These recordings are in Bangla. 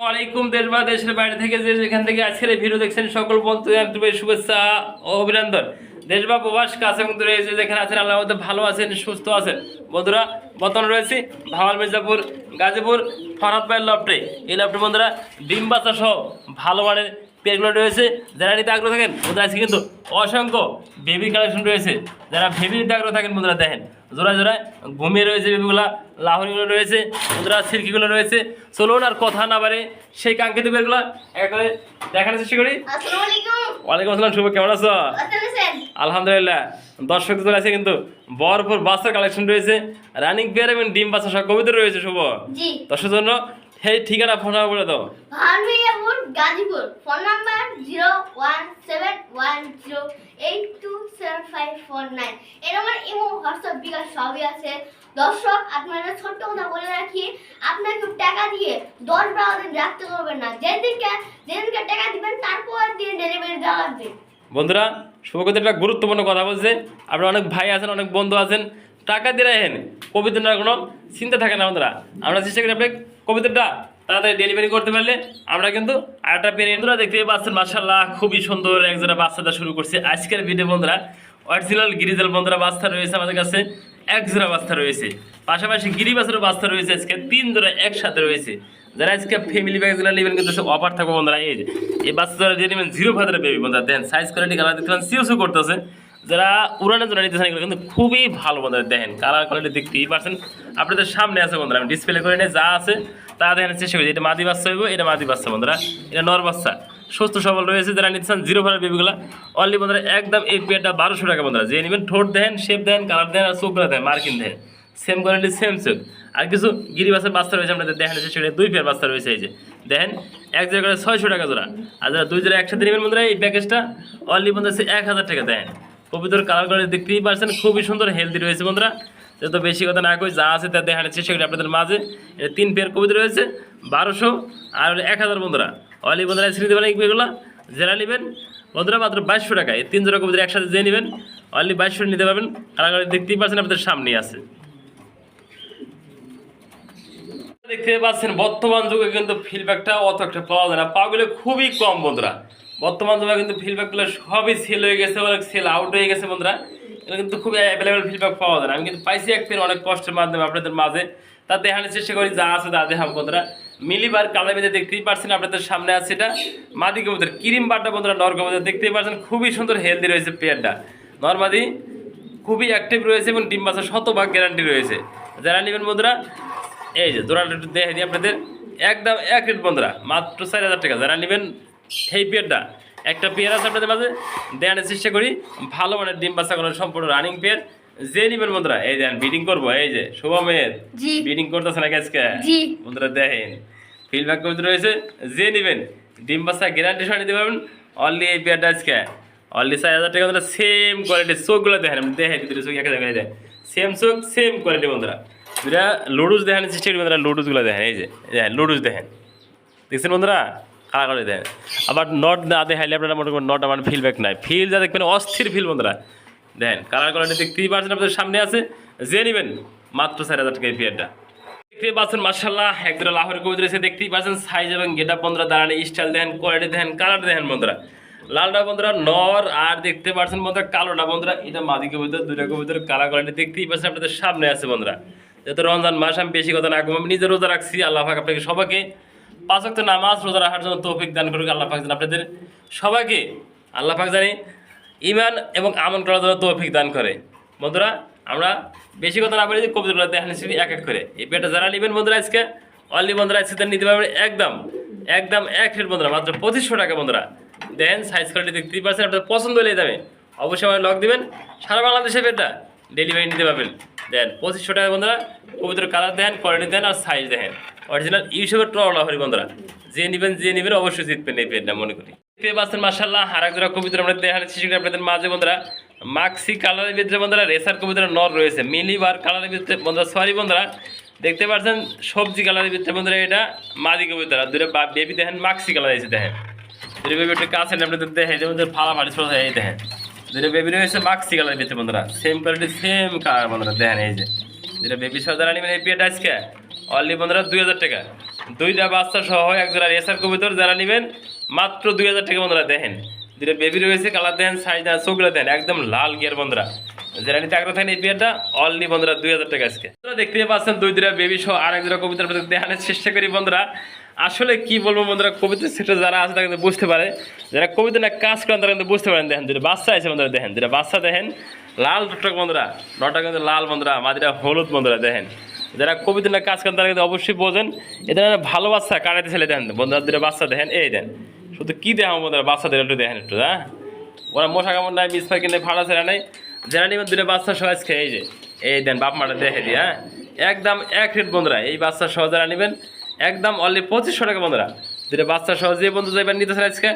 ওয়ালাইকুম দেশ বা দেশের বাইরে থেকে যে যেখান থেকে আজকের এই ভিডিও দেখছেন, সকল বন্ধু আন্তরিক শুভেচ্ছা ও অভিনন্দন। দেশ বা প্রবাস, কাছে দূরে যে যেখানে আছেন আল্লাহ মধ্যে ভালো আছেন, সুস্থ আছেন। বন্ধুরা, বর্তমানে রয়েছি ভাওয়াল মির্জাপুর, গাজীপুর ফরাদ ভাইয়ের লপটে এই লফটে বন্ধুরা, ডিম বাচ্চা সহ ভালো মানের পেগুলো রয়েছে। যারা নিতে আগ্রহ থাকেন বন্ধুরা আজকে কিন্তু অসংখ্য বেবি কালেকশন রয়েছে। যারা বেবি নিতে আগ্রহ থাকেন বন্ধুরা দেখেন জোড়ায় জোড়ায় ঘুমিয়ে রয়েছে বেবিগুলা লাহরিগুলো রয়েছে বন্ধুরা সিল্কিগুলো রয়েছে। চলুন আর কথা না বাড়ে সেই কাঙ্ক্ষিত বেরগুলা একবারে দেখানোর চেষ্টা করি। ওয়ালাইকুম আসসালাম শুভ কেমন আছো? আলহামদুলিল্লাহ। দর্শক চলে আছে কিন্তু ভরপুর বাচ্চার কালেকশন রয়েছে। রানিং পেয়ার এবং ডিম বাচ্চা সব কবিতা রয়েছে শুভ। দর্শকের জন্য সেই ঠিকানা ফোন নাম্বার বলে দাও। Bhanmiyapur Gazipur phone number zero one seven one zero eight two seven five four nine এর আমার ইমো হোয়াটসঅ্যাপ বিকাশ সবই আছে। দর্শক আপনারা ছোট্ট কথা বলে রাখি আপনাকে টাকা দিয়ে দশ বারো দিন রাখতে করবেন না। যেদিনকে যেদিনকে টাকা দিবেন তারপর দিন ডেলিভারি দেওয়া লাগবে বন্ধুরা শুভকথা একটা গুরুত্বপূর্ণ কথা বলছে। আপনার অনেক ভাই আছেন অনেক বন্ধু আছেন। টাকা দিয়ে রাখেন কবিতার কোনো চিন্তা থাকে না বন্ধুরা। আমরা চেষ্টা করি আপনি কবিতাটা তাড়াতাড়ি ডেলিভারি করতে পারলে আমরা কিন্তু আরেকটা পেরে বন্ধুরা দেখতে পাচ্ছেন মার্শাল্লাহ খুবই সুন্দর একজোড়া বাচ্চাটা শুরু করছে। আজকের ভিডিও বন্ধুরা অরিজিনাল গিরিজাল বন্ধুরা বাচ্চা রয়েছে আমাদের কাছে এক জোড়া বাচ্চা রয়েছে। পাশাপাশি গিরিবাসের বাচ্চা রয়েছে আজকে তিন জোড়া একসাথে রয়েছে। যারা আজকে ফ্যামিলি ব্যাগগুলো নেবেন কিন্তু অফার থাকবে বন্ধুরা, এই যে, এই বাচ্চারা দিয়ে নেবেন জিরো ফাদারে বেবি বন্ধুরা দেখেন সাইজ কোয়ালিটি কালার দেখতে পারেন সিওসু করতেছে। যারা উড়ানের জন্য নিতেছেন এগুলো কিন্তু খুবই ভালো বন্ধুরা। দেখেন কালার কোয়ালিটি দেখতেই পারছেন আপনাদের সামনে আছে বন্ধুরা। আমি ডিসপ্লে করে নিয়ে যা আছে, তা দেখেন চেষ্টা করি এটা মাদি বাচ্চা হইব, এটা মাদি বাচ্চা বন্ধুরা। এটা নর বাচ্চা। সুস্থ সবল রয়েছে যারা নিতেছেন জিরো ফাদার বেবিগুলো অনলি বন্ধুরা, একদম এই পেয়ারটা বারোশো টাকা বন্ধুরা। যে নেবেন ঠোঁট দেন শেপ দেন কালার দেন, আর চোখগুলো দেন মার্কিন দেন। সেম কোয়ালিটি সেম চোখ। আর কিছু গিরিবাসের বাচ্চা রয়েছে, আপনাদের দেখেন সেটা দুই পেয়ার বাচ্চা রয়েছে এই যে। দেখেন, এক জায়গায় ছয়শো টাকা জোড়া। আর যারা দুই জোড়া একসাথে নেবেন বন্ধুরা, এই প্যাকেজটা অনলি বন্ধুরা এক হাজার টাকা দেন। কবিতর কালার দেখতেই পারছেন, খুবই সুন্দর হেলদি রয়েছে বন্ধুরা। যত বেশি কথা না কই, যা আছে তা চেষ্টা করি আপনাদের মাঝে। এটা তিন পেয়ার কবিতা রয়েছে, বারোশো আর এক হাজার বন্ধুরা। অলি বন্ধুরা নিতে পারেন এগুলো, যারা নেবেন, বন্ধুরা মাত্র বাইশশো টাকা। এই তিন জোড়া কবিতা একসাথে যে নেবেন অনলি বাইশশো নিতে পারবেন। কালার দেখতেই পারছেন আপনাদের সামনেই আছে। দেখতে পাচ্ছেন, বর্তমান যুগে কিন্তু ফিডব্যাকটা অত একটা পাওয়া যায় না। পাওয়া গেলে খুবই কম বন্ধুরা। বর্তমান যুগে কিন্তু ফিডব্যাকগুলো সবই সেল হয়ে গেছে, অনেক সেল আউট হয়ে গেছে বন্ধুরা। এগুলো কিন্তু খুবই অ্যাভেলেবেল ফিডব্যাক পাওয়া যায় না। আমি কিন্তু পাইছি এক পেন অনেক কষ্টের মাধ্যমে আপনাদের মাঝে। তা দেখানোর চেষ্টা করি, যা আছে তা দেখাবো বন্ধুরা। মিলিবার কালার মধ্যে দেখতেই পারছেন আপনাদের সামনে আছে এটা। মাদি কবুতর, ক্রিম বারটা বন্ধুরা, নর কবুতর। দেখতেই পারছেন, খুবই সুন্দর হেলদি রয়েছে পেয়ারটা। নর্মাদি খুবই অ্যাক্টিভ রয়েছে এবং ডিম বাচ্চা শতভাগ গ্যারান্টি রয়েছে। যারা নেবেন বন্ধুরা, এই যে দোড়াটা একটু দেখে দিই আপনাদের। একদম এক রেট বন্ধুরা, মাত্র চার হাজার টাকা। যারা নেবেন সেই পেয়ারটা একটা পেয়ার আছে আপনাদের মাঝে? দেওয়ানোর চেষ্টা করি ভালো মানের ডিম বাচ্চা করার সম্পূর্ণ রানিং পেয়ার যে নেবেন বন্ধুরা এই দেন বিডিং করব এই যে শুভমের জি। বিডিং করতেছে না আজকে? জি। বন্ধুরা দেখেন ফিডব্যাক করতে রয়েছে। যে নেবেন ডিম বাচ্চা গ্যারান্টি সহ নিতে পারবেন। অনলি এই পেয়ারটা আজকে। অনলি চার হাজার টাকা বন্ধুরা সেম কোয়ালিটি চোখগুলো দেখেন আমি দেখে দুটো চোখ একা দেখা যায় সেম চোখ সেম কোয়ালিটি বন্ধুরা। দুটা লুডুস দেখেন চেষ্টা করি বন্ধুরা লুডুসগুলো দেখেন এই যে দেখেন লুডুস দেখেন। দেখছেন বন্ধুরা? কালা করে দেখেন আবার নট না দেখাইলে আপনারা মনে করেন নট আমার ফিলব্যাক নাই। ফিল যা দেখবেন অস্থির ফিল বন্ধুরা। দেন কালার কোয়ালিটি দেখতেই পারছেন আপনাদের সামনে আছে। যে নেবেন, মাত্র চার হাজার টাকা এই পেয়ারটা দেখতে পাচ্ছেন মার্শাল্লাহ একদম লাহোর কবিতা রয়েছে দেখতেই পাচ্ছেন সাইজ এবং গেট আপ বন্ধুরা দাঁড়ানো স্টাইল দেখেন কোয়ালিটি দেখেন কালার দেখেন বন্ধুরা। লালটা বন্ধুরা নর, আর দেখতে পাচ্ছেন বন্ধুরা কালোটা বন্ধুরা, এটা মাদি কবিতা দুইটা কবিতার কালার কোয়ালিটি দেখতেই পাচ্ছেন আপনাদের সামনে আছে বন্ধুরা। যেহেতু রমজান মাস, আমি বেশি কথা না আমি নিজে রোজা রাখছি, আল্লাহ আপনাকে সবাইকে পাঁচ ওয়াক্ত নামাজ রোজা রাখার জন্য তৌফিক দান করুক আল্লাহ পাক যেন আপনাদের সবাইকে, আল্লাহ পাক জানি ইমান এবং আমন করার জন্য তৌফিক দান করে। বন্ধুরা, আমরা বেশি কথা না বলি যে কবিতাগুলো দেখেন এক এক করে। এই পেটা যারা নেবেন বন্ধুরা আজকে অনলি বন্ধুরা আজকে নিতে পারবেন একদম একদম এক রেট বন্ধুরা, মাত্র পঁচিশশো টাকা বন্ধুরা। দেন সাইজ কোয়ালিটি দেখতেই পাচ্ছেন আপনার পছন্দ হলে দামে। অবশ্যই আমার লক দিবেন। সারা বাংলাদেশে পেটা ডেলিভারি নিতে পারবেন। দেন পঁচিশশো টাকা বন্ধুরা, কবিতার কালার দেন কোয়ালিটি দেন আর সাইজ দেখেন। অরিজিনাল ইউসুফের ট্রলা হরি বন্ধুরা। যে নেবেন যে নেবেন, অবশ্যই জিতবেন, এই পেটটা মনে করি। পেয়ে পাচ্ছেন মার্শাল্লাহ আর এক জোড়া কবিতা আমরা দেখাচ্ছি সেটা আপনাদের মাঝে বন্ধুরা। মাক্সি কালারের ভিতরে বন্ধুরা, রেসার কবিতার নর রয়েছে। মিলিবার কালারের ভিতরে বন্ধুরা সরি বন্ধুরা। দেখতে পাচ্ছেন, সবজি কালারের ভিতরে বন্ধুরা এটা মাদি কবিতা দুটো বেবি দেখেন, মাক্সি কালার এসে দেখেন। দুটো বেবি একটু কাছে আপনাদের দেখে যেমন ফালা ফাটি ছোট এই দেখেন। দুটো বেবি রয়েছে মাক্সি কালারের ভিতরে বন্ধুরা। সেম কোয়ালিটি সেম কালার বন্ধুরা, দেখেন এই যে। যেটা বেবি সহ যারা নেবেন এই পেয়ারটা আজকে। অনলি বন্ধুরা দুই হাজার টাকা। দুইটা বাচ্চা সহ এক জোড়া রেসার কবিতর যারা নেবেন, মাত্র দুই হাজার টাকা বন্ধুরা দেখেন। দুইটা বেবি রয়েছে কালার দেন সাইজ দেন, চোখগুলো দেন, একদম লাল গিয়ার বন্ধুরা। যারা নিতে আগ্রহ থাকেন এই বিয়ারটা অনলি বন্ধুরা দুই হাজার টাকা আজকে। বন্ধুরা দেখতে পাচ্ছেন, দুই দুটা বেবি সহ আর এক জোড়া কবিতার প্রতি দেখানোর চেষ্টা করি বন্ধুরা। আসলে কি বলব বন্ধুরা কবিতা সেটা যারা আছে তারা কিন্তু বুঝতে পারে। যারা কবিতা না কাজ করেন, তারা কিন্তু বুঝতে পারেন। দেখেন দুটো বাচ্চা আছে বন্ধুরা, দেখেন দুটো বাচ্চা দেখেন। লাল টুকটাক বন্ধুরা নটা কিন্তু লাল বন্ধুরা মাদিরা হলুদ বন্ধুরা, দেখেন। যারা কবিতা কাজ করেন, তারা কিন্তু অবশ্যই বোঝেন। এদের ভালো বাচ্চা কাটাতে ছেলে দেন? বন্ধুরা, দুটো বাচ্চা দেখেন, এই দেন। শুধু কি দেখাবো বন্ধুরা, বাচ্চাদের একটু দেখেন একটু হ্যাঁ? ওরা মশা কামড় নাই পাখি নেই ফাড়া ছেড়া নাই। যারা নিবেন দুটো বাচ্চা সহজ খেয়ে এই যে, এই দেন, বাপ মাটা দেখে দিই হ্যাঁ? একদম এক রেট বন্ধুরা, এই বাচ্চা সহ যারা নেবেন, একদম অনলি পঁচিশশো টাকা বন্ধুরা। দুটো বাচ্চা সহ যে বন্ধু যাইবেন নিতেছেন আজকে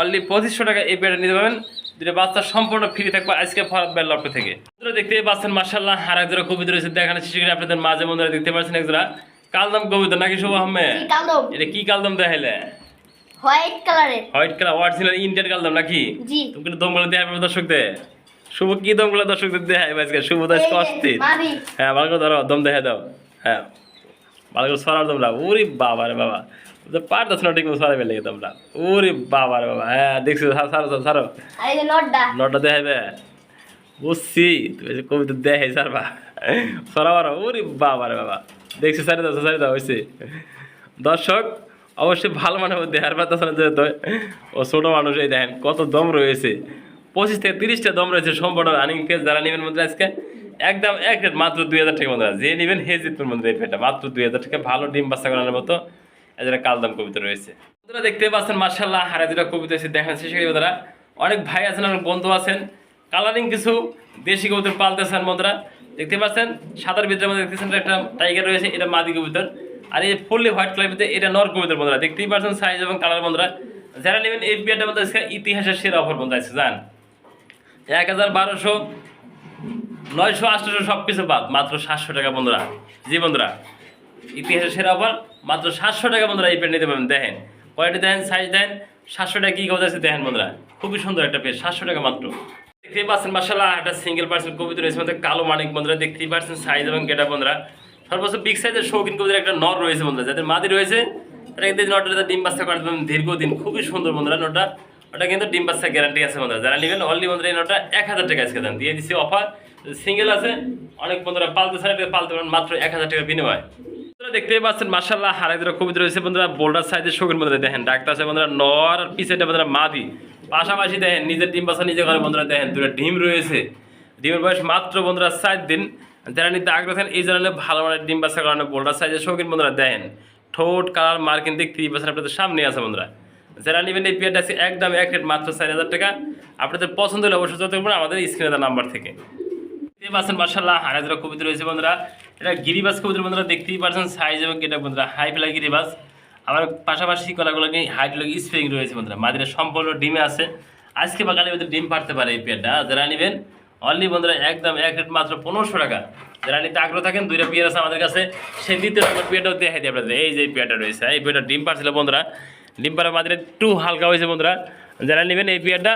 অনলি পঁচিশশো টাকা এই পেয়ারটা নিতে পারবেন। দুটো বাচ্চা সম্পূর্ণ ফ্রি থাকবে আজকে ফরাত বেল লপ্ট থেকে। বন্ধুরা দেখতে পাচ্ছেন মার্শাল্লাহ আর এক জোড়া কবিতা রয়েছে দেখানো শিশু করে আপনাদের মাঝে বন্ধুরা দেখতে পাচ্ছেন এক জোড়া কালদম কবিতা নাকি শুভ আহমেদ এটা কি কালদম দেখাইলে? হোয়াইট কালারের হোয়াইট কালার অরিজিনাল ইন্ডিয়ান কালদম নাকি? জি। তুমি কিন্তু দমগুলো দেখাবে দর্শকদের। শুভ কি দমগুলো দর্শকদের দেখাবে আজকে? শুভ দাস মাদি হ্যাঁ ভালো করে ধরো দম দেখে দাও। হ্যাঁ ভালো করে সরার তোমরা। ওরে বাবা রে বাবা। পারতেছ না ঠিক মতো সরাবে লেগে তোমরা ওরে বাবা রে বাবা হ্যাঁ দেখছি সারো সারো সারো, সারো। বুঝছি তুমি কবিতা দেখে সারবা। সরাবার ওরে বাবা রে বাবা। দেখছি সারি দাও সারি দাও হয়েছে দর্শক অবশ্যই ভালো মানে দেখার পাতা যে দ- ও ছোটো মানুষ এই দেখেন কত দম রয়েছে। পঁচিশ থেকে তিরিশটা দম রয়েছে সম্পূর্ণ রানিং পেজ যারা নেবেন মধ্যে আজকে। একদম এক মাত্র দুই হাজার টাকা মধ্যে যে নেবেন হে জিতবেন মধ্যে এই মাত্র দুই হাজার টাকা ভালো ডিম বাচ্চা করানোর মতো। এদের কালদাম কবিতা রয়েছে। বন্ধুরা দেখতে পাচ্ছেন মার্শাল্লাহ হারা দুটা কবিতা এসে দেখেন, শেষ করি বন্ধুরা। অনেক ভাই আছেন, অনেক বন্ধু আছেন। কালারিং কিছু দেশি কবুতর পালতেছেন বন্ধুরা। দেখতে পাচ্ছেন, সাদার ভিতরে মধ্যে দেখতেছেন একটা টাইগার রয়েছে, এটা মাদি কবুতর। আর এই ফুললি হোয়াইট কালার ভিতরে এটা নর কবুতর বন্ধুরা। দেখতেই পাচ্ছেন সাইজ এবং কালার বন্ধুরা। যারা নেবেন এই মধ্যে আজকে ইতিহাসের সেরা অফার বন্ধু আছে জান। এক হাজার বারোশো, নয়শো আটশোশো সব কিছু বাদ, মাত্র সাতশো টাকা বন্ধুরা। জি বন্ধুরা, ইতিহাসের সেরা অফার মাত্র সাতশো টাকা বন্ধুরা এই পেন নিতে পারবেন। দেখেন কোয়ালিটি দেখেন সাইজ দেন সাতশো টাকা কী কথা আছে দেখেন বন্ধুরা। খুবই সুন্দর একটা পেজ সাতশো টাকা মাত্র। দেখতেই পাচ্ছেন মাসাল্লাহ একটা সিঙ্গেল পার্সেল কবিতা রয়েছে মধ্যে কালো মানিক বন্ধুরা। দেখতেই পাচ্ছেন সাইজ এবং গেটা বন্ধুরা। সর্বোচ্চ বিগ সাইজের শৌখিন কবিতার একটা নর রয়েছে বন্ধুরা। যাদের মাদি রয়েছে, তারা কিন্তু নটটা ডিম বাচ্চা করাতে পারবেন দীর্ঘদিন খুবই সুন্দর বন্ধুরা নটা ওটা কিন্তু ডিম বাচ্চা গ্যারান্টি আছে বন্ধুরা। যারা নেবেন অনলি বন্ধুরা এই নটা এক হাজার টাকা আজকে দেন। দিয়ে দিচ্ছি অফার সিঙ্গেল আছে, অনেক বন্ধুরা পালতে চান পালতে পারেন, মাত্র এক হাজার টাকা বিনিময়। দেখতেই পাচ্ছেন মার্শাল্লাহ হারাই দুটো কবিতা রয়েছে বন্ধুরা, বোল্ডার সাইজের শোকের বন্ধুরা, দেখেন, ডাক্তার আছে বন্ধুরা, নর আর পিছেটা বন্ধুরা মাদি। পাশাপাশি দেখেন, নিজের ডিম বাসা নিজে ঘরে বন্ধুরা, দেখেন, দুটো ডিম রয়েছে। ডিমের বয়স মাত্র বন্ধুরা সাত দিন। যারা নিতে আগ্রহ এই জানালে ভালো মানের ডিম বাসা কারণে বোল্ডার সাইজের শৌখিন বন্ধুরা, দেখেন, ঠোঁট, কালার, মার্কিন দেখতেই পাচ্ছেন আপনাদের সামনে আছে বন্ধুরা। যারা নেবেন এই পিয়ারটা আছে একদম এক রেট, মাত্র চার হাজার টাকা। আপনাদের পছন্দ হলে অবশ্যই আমাদের স্ক্রিনে নাম্বার থেকে। পাচ্ছেন মার্শাল্লাহ হারাজরা কবিতা রয়েছে বন্ধুরা। এটা গিরিবাস কবিতা বন্ধুরা, দেখতেই পারছেন সাইজ এবং এটা বন্ধুরা। হাই ফেলা গিরিবাস। আমার পাশাপাশি কলাগুলো নিয়ে হাইট লোক স্প্রিং রয়েছে বন্ধুরা। মাদিরা সম্পূর্ণ ডিমে আছে। আজকে বা কালে ওদের ডিম পারতে পারে এই পেয়ারটা। যারা নেবেন অনলি বন্ধুরা একদম এক রেট মাত্র পনেরোশো টাকা। যারা নিতে আগ্রহ থাকেন, দুইটা পেয়ার আছে আমাদের কাছে। সেই দ্বিতীয় নম্বর পিয়ারটাও দেখাই দিই আপনাদের। এই যে পিয়ারটা রয়েছে, এই পেয়ারটা ডিম পারছিল বন্ধুরা। ডিম পাড়া মাদিরা একটু হালকা হয়েছে বন্ধুরা। যারা নেবেন এই পেয়ারটা,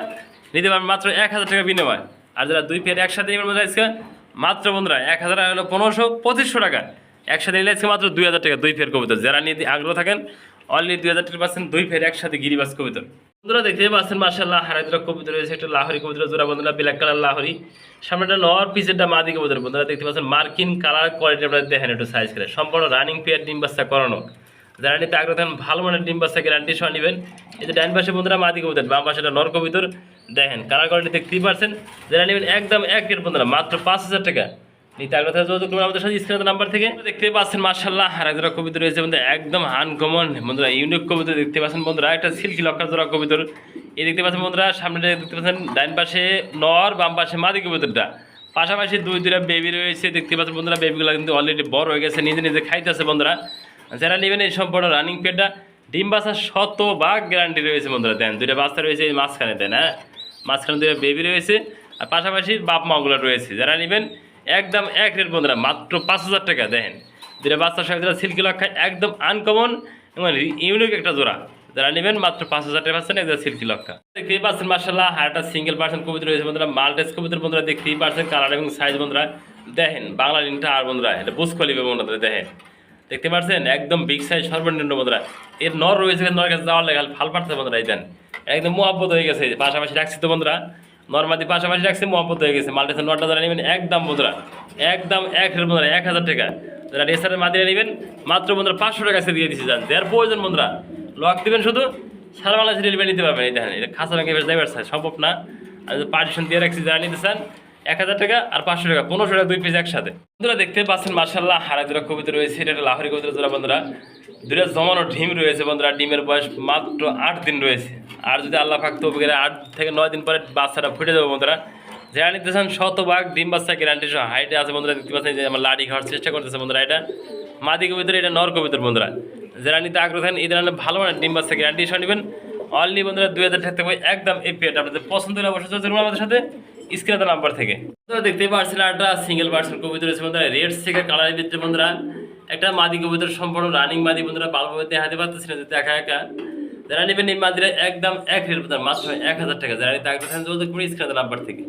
নিতে পারবেন মাত্র এক হাজার টাকা বিনিময়। আর যারা দুই পেয়ার একসাথে নেবেন বন্ধুরা, আজকে মাত্র বন্ধুরা, এক হাজার হলো পনেরোশো পঁচিশশো টাকা। একসাথে নিলে আজকে মাত্র দুই হাজার টাকা, দুই ফের কবিতা। যারা নিয়ে আগ্রহ থাকেন অনলি দুই হাজার টাকা পাচ্ছেন, দুই ফের একসাথে গিরিবাস কবিতা। বন্ধুরা, দেখতে পাচ্ছেন মার্শাল্লাহ হারাইদুরা কবিতা রয়েছে, একটা লাহরি কবিতা জোড়া বন্ধুরা ব্ল্যাক কালার লাহরি। সামনেটা নর পিসেরটা মাদি কবিতা বন্ধুরা, দেখতে পাচ্ছেন মার্কিন কালার কোয়ালিটি আপনারা দেখেন একটু সাইজ করে। সম্পূর্ণ রানিং পেয়ার ডিম বাচ্চা করানো। যারা নিতে আগ্রহ থাকেন, ভালো মানের ডিম বাচ্চা গ্যারান্টি সহ নেবেন। এই যে ডাইন পাশে বন্ধুরা মাদি কবিতা বাম পাশেটা নর কবিতর, দেখেন কালার কোয়ালিটি দেখতেই পারছেন যারা নেবেন একদম এক রেট বন্ধুরা, মাত্র পাঁচ হাজার টাকা। নিতে আগ্রহ থাকে যোগাযোগ করবেন আমাদের সাথে স্ক্রিনের নাম্বার থেকে। দেখতে পাচ্ছেন মার্শাল্লাহ আর একজোড়া কবিতা রয়েছে বন্ধু একদম আনকমন বন্ধুরা ইউনিক কবিতা দেখতে পাচ্ছেন বন্ধুরা, একটা সিল্কি লক্ষার জোড়া কবিতর। এই দেখতে পাচ্ছেন বন্ধুরা, সামনে দেখতে পাচ্ছেন, ডাইন পাশে নর, বাম পাশে মাদি কবিতরটা। পাশাপাশি দুই দুইটা বেবি রয়েছে, দেখতে পাচ্ছেন বন্ধুরা বেবিগুলো কিন্তু অলরেডি বড় হয়ে গেছে, নিজে নিজে খাইতেছে বন্ধুরা। যারা নেবেন এই সম্পূর্ণ রানিং পেটটা ডিম বাচ্চার শত ভাগ গ্যারান্টি রয়েছে বন্ধুরা, দেন দুইটা বাচ্চা রয়েছে এই মাঝখানে, দেন হ্যাঁ? মাঝখানে দুইটা বেবি রয়েছে, আর পাশাপাশি বাপ মাগুলো রয়েছে। যারা নেবেন একদম এক রেট বন্ধুরা, মাত্র পাঁচ হাজার টাকা দেখেন দুইটা বাচ্চার সঙ্গে যেটা সিল্কি লক্ষায় একদম আনকমন এবং ইউনিক একটা জোড়া। যারা নেবেন মাত্র পাঁচ হাজার টাকা পাচ্ছেন, একদম সিল্কি লক্ষা দেখতেই পাচ্ছেন মার্শাল্লাহ একটা সিঙ্গেল পার্সেন্ট কবিতা রয়েছে বন্ধুরা মাল্টেস কবিতার বন্ধুরা, দেখতেই পাচ্ছেন কালার এবং সাইজ বন্ধুরা। দেখেন, বাংলা লিঙ্কটা আর বন্ধুরা, এটা বুঝ বন্ধুরা, দেখেন। দেখতে পাচ্ছেন একদম বিগ সাইজ সর্বনিম্ন বন্ধুরা এর নর রয়েছে নর কাছে যাওয়ার লেগে ফাল পাড়ছে বন্ধুরা এই দেন। একদম মহব্বত হয়ে গেছে, পাশাপাশি রাখছি তো বন্ধুরা নর্মাদি পাশাপাশি রাখছি, মহব্বত হয়ে গেছে। মাল্টিসের নটা যারা নেবেন, একদম বন্ধুরা একদম এক বন্ধুরা এক হাজার টাকা। যারা রেসারের মাদিরা নেবেন, মাত্র বন্ধুরা পাঁচশো টাকা কাছে দিয়ে দিচ্ছে যান। দেওয়ার প্রয়োজন বন্ধুরা লক দিবেন শুধু, সারা বাংলাদেশে ডেলিভারি নিতে পারবেন, এই দেখেন এটা ব্যাংকে যাইবার স্যার সম্ভব না। আর পার্টিশন দিয়ে রাখছি, যারা নিতে চান এক হাজার টাকা আর পাঁচশো টাকা, পনেরোশো টাকা দুই পিস একসাথে। বন্ধুরা দেখতে পাচ্ছেন মার্শাল্লাহ হারা দুরা কবিতা রয়েছে, এটা লাহরি কবিতা জোড়া, বন্ধুরা। দুটা জমানো ডিম রয়েছে, বন্ধুরা, ডিমের বয়স মাত্র আট দিন রয়েছে। আর যদি আল্লাহ ফাঁক তো আট থেকে নয় দিন পরে বাচ্চাটা ফুটে যাবে, বন্ধুরা। যারা নিতে চান, শতভাগ ডিম বাচ্চা গ্যারান্টি সহ হাইটে আছে, বন্ধুরা, দেখতে পাচ্ছেন যে আমার লাড়ি খাওয়ার চেষ্টা করতেছে, বন্ধুরা, এটা। মাদি কবিতর, এটা নর কবিতর, বন্ধুরা। যারা নিতে আগ্রহ থাকেন এই ধরনের ভালো মানে ডিম বাচ্চা গ্যারান্টি সহ নেবেন। অনলি বন্ধুরা, দুই হাজার টাকা একদম এই পেয়ারটা আপনাদের পছন্দ হলে অবশ্যই আমাদের সাথে। স্ক্রিনে নাম্বার থেকে। তো দেখতেই পাচ্ছেন একটা সিঙ্গেল পার্সন কবিতা রয়েছে বন্ধুরা। রেড থেকে কালারের ভিতরে বন্ধুরা, একটা মাদি কবিতার সম্পূর্ণ রানিং মাদি বন্ধুরা বাল্ব দেখাতে পারতেছি না যদি একা একা। যারা নেবেন এই মাদিরা একদম এক রেট মাত্র এক হাজার টাকা। যারা নিতে আগ্রহ যোগাযোগ করে স্ক্রিনে নাম্বার থেকে।